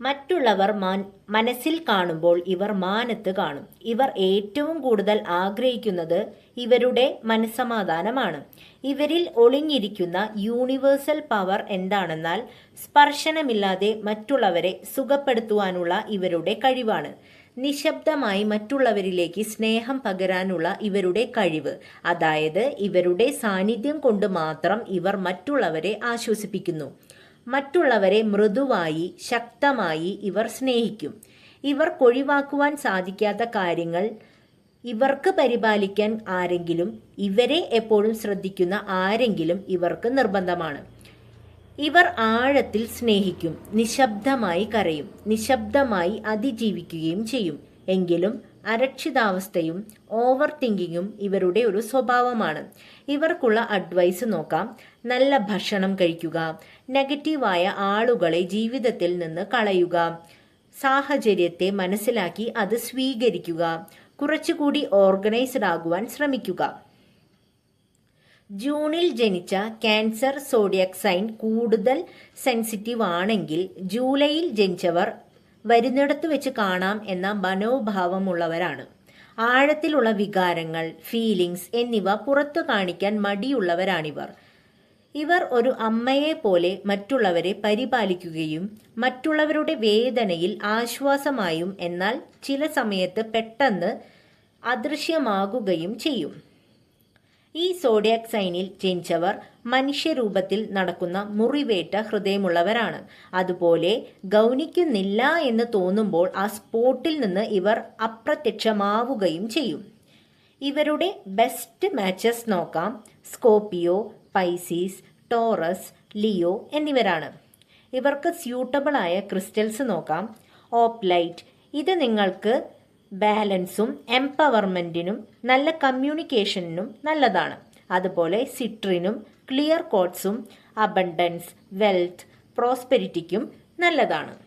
മറ്റുള്ളവർ മനസ്സിൽ കാണുമ്പോൾ ഇവർ മാനത്ത് കാണും. ഇവർ ഏറ്റവും കൂടുതൽ ആഗ്രഹിക്കുന്നത് ഇവരുടെ മനസ്സമാധാനമാണ്. ഇവരിൽ ഒളിഞ്ഞിരിക്കുന്ന യൂണിവേഴ്സൽ പവർ എന്താണെന്നാൽ സ്പർശനമില്ലാതെ മറ്റുള്ളവരെ സുഖപ്പെടുത്തുവാനുള്ള ഇവരുടെ കഴിവാണ്. നിശബ്ദമായി മറ്റുള്ളവരിലേക്ക് സ്നേഹം പകരാനുള്ള ഇവരുടെ കഴിവ്. അതായത് ഇവരുടെ സാന്നിധ്യം കൊണ്ട് മാത്രം ഇവർ മറ്റുള്ളവരെ ആശ്വസിപ്പിക്കുന്നു. മറ്റുള്ളവരെ മൃദുവായി ശക്തമായി ഇവർ സ്നേഹിക്കും. ഇവർ ഒഴിവാക്കുവാൻ സാധിക്കാത്ത കാര്യങ്ങൾ ഇവർക്ക് പരിപാലിക്കാൻ ആരെങ്കിലും ഇവരെ എപ്പോഴും ശ്രദ്ധിക്കുന്ന ആരെങ്കിലും ഇവർക്ക് നിർബന്ധമാണ്. ഇവർ ആഴത്തിൽ സ്നേഹിക്കും നിശബ്ദമായി കരയും നിശബ്ദമായി അതിജീവിക്കുകയും ചെയ്യും. എങ്കിലും അരക്ഷിതാവസ്ഥയും ഓവർ തിങ്കിങ്ങും ഇവരുടെ ഒരു സ്വഭാവമാണ്. ഇവർക്കുള്ള അഡ്വൈസ് നോക്കാം. നല്ല ഭക്ഷണം കഴിക്കുക. നെഗറ്റീവായ ആളുകളെ ജീവിതത്തിൽ നിന്ന് കളയുക. സാഹചര്യത്തെ മനസ്സിലാക്കി അത് സ്വീകരിക്കുക. കുറച്ചുകൂടി ഓർഗനൈസ്ഡ് ആകുവാൻ ശ്രമിക്കുക. ജൂണിൽ ജനിച്ച ക്യാൻസർ സോഡിയക് സൈൻ കൂടുതൽ സെൻസിറ്റീവ് ആണെങ്കിൽ ജൂലൈയിൽ ജനിച്ചവർ വരുന്നിടത്ത് വെച്ച് കാണാം എന്ന മനോഭാവമുള്ളവരാണ്. ആഴത്തിലുള്ള വികാരങ്ങൾ ഫീലിംഗ്സ് എന്നിവ പുറത്തു കാണിക്കാൻ മടിയുള്ളവരാണിവർ. ഇവർ ഒരു അമ്മയെ പോലെ മറ്റുള്ളവരെ പരിപാലിക്കുകയും മറ്റുള്ളവരുടെ വേദനയിൽ ആശ്വാസമായും എന്നാൽ ചില സമയത്ത് പെട്ടെന്ന് അദൃശ്യമാകുകയും ചെയ്യും. ഈ സോഡിയാക് സൈനിൽ ജനിച്ചവർ മനുഷ്യരൂപത്തിൽ നടക്കുന്ന മുറിവേറ്റ ഹൃദയമുള്ളവരാണ്. അതുപോലെ ഗൗനിക്കുന്നില്ല എന്ന് തോന്നുമ്പോൾ ആ സ്പോട്ടിൽ നിന്ന് ഇവർ അപ്രത്യക്ഷമാവുകയും ചെയ്യും. ഇവരുടെ ബെസ്റ്റ് മാച്ചസ് നോക്കാം. സ്കോപ്പിയോ പൈസീസ് ടോറസ് ലിയോ എന്നിവരാണ്. ഇവർക്ക് സ്യൂട്ടബിളായ ക്രിസ്റ്റൽസ് നോക്കാം. ഓപ്ലൈറ്റ് ഇത് നിങ്ങൾക്ക് ബാലൻസും എംപവർമെന്റിനും നല്ല കമ്മ്യൂണിക്കേഷനും നല്ലതാണ്. അതുപോലെ സിട്രിനും ക്ലിയർ കോട്ട്സും അബണ്ടൻസ് വെൽത്ത് പ്രോസ്പെരിറ്റിക്കും നല്ലതാണ്.